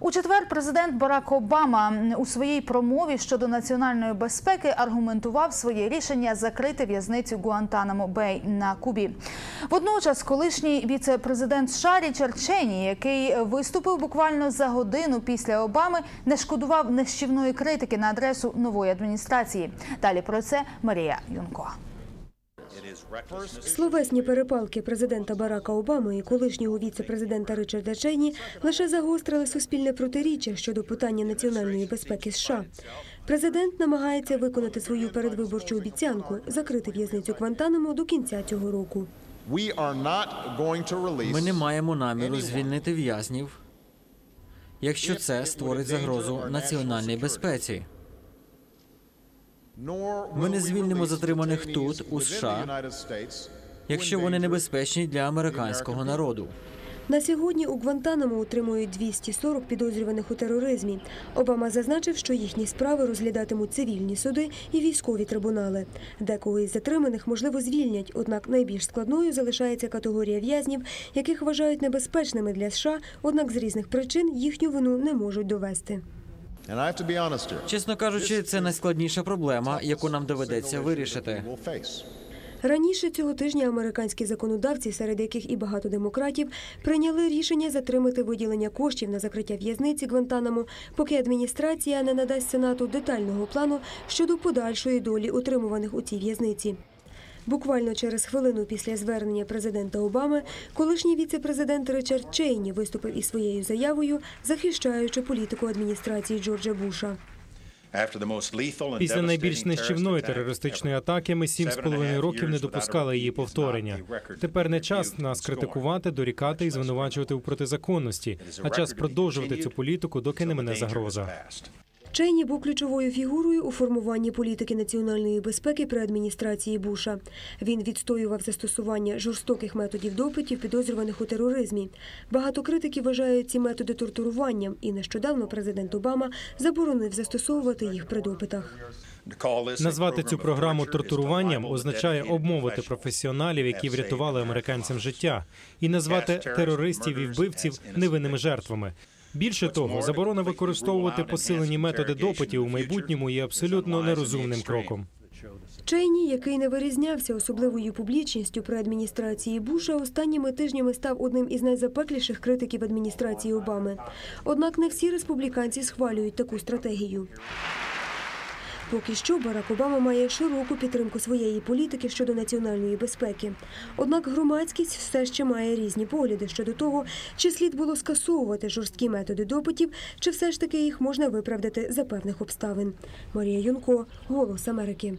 У четвер президент Барак Обама у своїй промові щодо національної безпеки аргументував своє рішення закрити в'язницю Гуантанамо Бей на Кубі. Водночас, колишній віце-президент США Річард Чені, який виступив буквально за годину після Обами, не шкодував нищівної критики на адресу нової адміністрації. Далі про це Марія Юнко. Словесні перепалки президента Барака Обами і колишнього віце-президента Ричарда Чейні лише загострили суспільне протиріччя щодо питання національної безпеки США. Президент намагається виконати свою передвиборчу обіцянку закрити в'язницю Гвантанамо до кінця цього року. We are not going to release Ми не маємо наміру звільнити в'язнів, якщо це створить загрозу національній безпеці. Ми не звільнимо затриманих тут, у США, якщо вони небезпечні для американського народу. На сьогодні у Гвантанамо утримують 240 підозрюваних у тероризмі. Обама зазначив, що їхні справи розглядатимуть цивільні суди і військові трибунали. Декого із затриманих можливо звільнять, однак найбільш складною залишається категорія в'язнів, яких вважають небезпечними для США, однак з різних причин їхню вину не можуть довести. Чесно кажучи, це найскладніша проблема, яку нам доведеться вирішити. Раніше цього тижня американські законодавці, серед яких і багато демократів, прийняли рішення затримати виділення коштів на закриття в'язниці Гвантанамо, поки адміністрація не надасть Сенату детального плану щодо подальшої долі утримуваних у цій в'язниці. Буквально через хвилину після звернення президента Обами колишній віце-президент Ричард Чейні виступив із своєю заявою, захищаючи політику адміністрації Джорджа Буша. Після найбільш нищівної терористичної атаки ми сім з половиною років не допускали її повторення. Тепер не час нас критикувати, дорікати і звинувачувати у протизаконності, а час продовжувати цю політику, доки не мене загроза. Чейні був ключовою фігурою у формуванні політики національної безпеки при адміністрації Буша. Він відстоював застосування жорстоких методів допитів, підозрюваних у тероризмі. Багато критиків вважають ці методи тортуруванням, і нещодавно президент Обама заборонив застосовувати їх при допитах. Назвати цю програму тортуруванням означає обмовити професіоналів, які врятували американцям життя, і назвати терористів і вбивців невинними жертвами. Більше того, заборона використовувати посилені методи допитів у майбутньому є абсолютно нерозумним кроком. Чейні, який не вирізнявся особливою публічністю при адміністрації Буша, останніми тижнями став одним із найзапекліших критиків адміністрації Обами. Однак не всі республіканці схвалюють таку стратегію. Поки що Барак Обама має широку підтримку своєї політики щодо національної безпеки. Однак громадськість все ще має різні погляди щодо того, чи слід було скасовувати жорсткі методи допитів, чи все ж таки їх можна виправдати за певних обставин. Марія Юнко, Голос Америки.